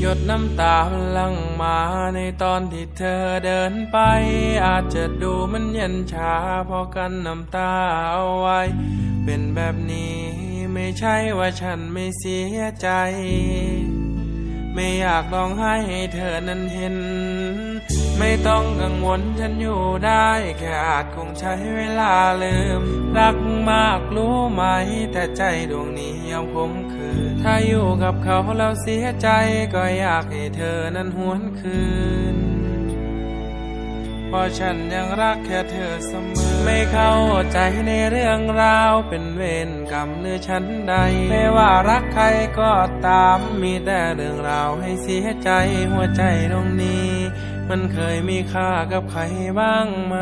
หยดน้ำตามันลังมาในตอนที่เธอเดินไป อาจจะดูมันเย็นชาพอกันน้ำตาเอาไว้ เป็นแบบนี้ไม่ใช่ว่าฉันไม่เสียใจ ไม่อยากร้องไห้ให้เธอนั้นเห็น ไม่ต้องกังวลฉันอยู่ได้ แค่อาจคงใช้เวลาลืม รักมากรู้ไหม แต่ใจดวงนี้ยังคมคืน ถ้าอยู่กับเขาแล้วเสียใจ ก็อยากให้เธอนั้นหวนคืนเพราะฉันยังรักแค่เธอเสมอ ไม่เข้าใจในเรื่องราวเป็นเวรกรรมหรือฉันใด ไม่ว่ารักใครก็ตามมีแต่เรื่องราวให้เสียใจหัวใจตรงนี้ มันเคยมีค่ากับใครบ้างไหม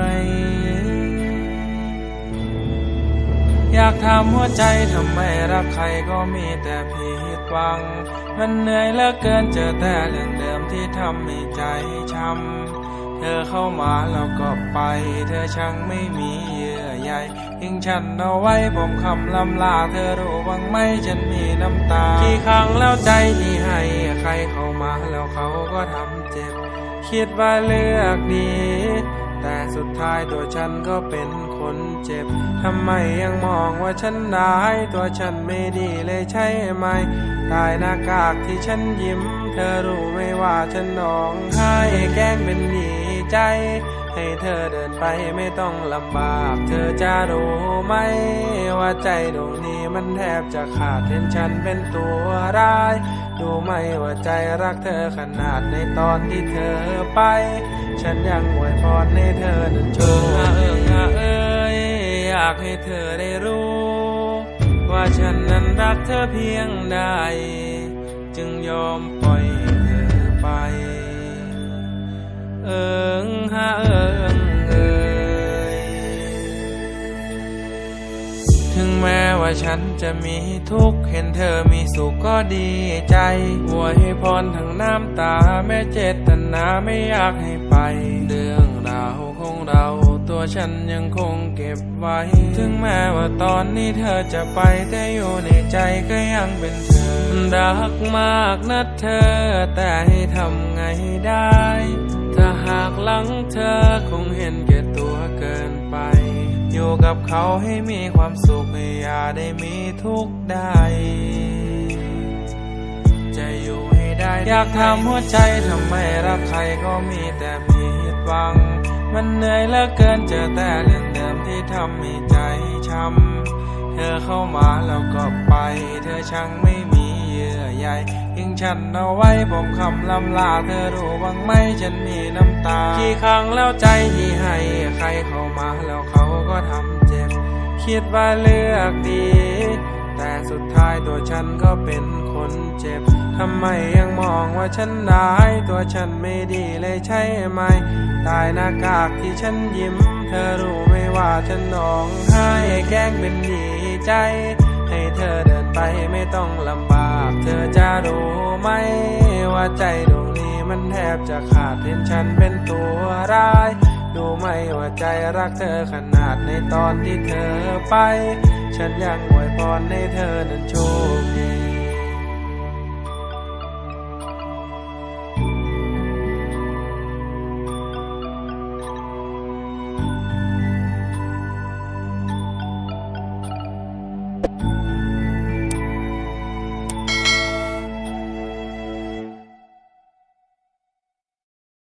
อยากถามหัวใจทำไมรักใครก็มีแต่ผิดหวัง มันเหนื่อยเหลือเกินเจอแต่เรื่องเดิมที่ทำให้ใจช้ำเธอเข้ามาแล้วก็ไป เธอช่างไม่มีเยื่อใยทิ้งฉันเอาไว้ผมคำลำลาเธอรู้บ้างไหมฉันมีน้ำตา กี่ครั้งแล้วใจที่ให้ใครเข้ามาแล้วเขาก็ทำเจ็บ คิดว่าเลือกดี แต่สุดท้ายตัวฉันก็เป็นคนเจ็บ ทำไมยังมองว่าฉันร้ายตัวฉันไม่ดีเลยใช่ไหม ตายหน้ากากที่ฉันยิ้ม เธอรู้ไหมว่าฉันร้องไห้แกล้งเป็นดีใจ ให้เธอเดินไปไม่ต้องลำบาก เธอจะรู้ไหม ว่าใจดวงนี้มันแทบจะขาดเห็นฉันเป็นตัวร้าย ดูไหมว่าใจรักเธอขนาดในตอนที่เธอไป ฉันยังอวยพรให้เธอนั้นโชคเอิงเอ้ยอยากให้เธอได้รู้ ว่าฉันนั้นรักเธอเพียงใดจึงยอมปล่อย ถึงแม้ว่าฉันจะมีทุกข์ เห็นเธอมีสุขก็ดีใจอวยพรทั้งน้ำตา แม้เจตนาไม่อยากให้ไป เรื่องราวของเราตัวฉันยังคงเก็บไว้ ถึงแม้ว่าตอนนี้เธอจะไปแต่อยู่ในใจก็ยังเป็นเธอ รักมากนะเธอ แต่ให้ทำไงได้ ถ้าหากหลังเธอคงเห็น กับเขาให้มีความสุขอย่าได้มีทุกข์ใดจะอยู่ให้ได้ อยากถามหัวใจทำไมรักใครก็มีแต่ผิดหวัง มันเหนื่อยเหลือเกินเจอแต่เรื่องเดิมที่ทำให้ใจช้ำเธอเข้ามาแล้วก็ไป เธอช่างไม่มีเยื่อใยทิ้งฉันเอาไว้ผมคำลำลาเธอรู้บ้างไหมฉันมีน้ำตา กี่ครั้งแล้วใจที่ให้ คิดว่าเลือกดี แต่สุดท้ายตัวฉันก็เป็นคนเจ็บ ทำไมยังมองว่าฉันร้าย ตัวฉันไม่ดีเลยใช่ไหมตายหน้ากากที่ฉันยิ้ม เธอรู้ไหมว่าฉันร้องไห้แกล้งเป็นดีใจ ให้เธอเดินไปไม่ต้องลำบาก เธอจะรู้ไหมว่าใจดวงนี้มันแทบจะขาดเห็นฉันเป็นตัวร้าย ดูไหมว่าใจรักเธอขนาดในตอนที่เธอไป ฉันยังอวยพรให้เธอนั้นโชคดี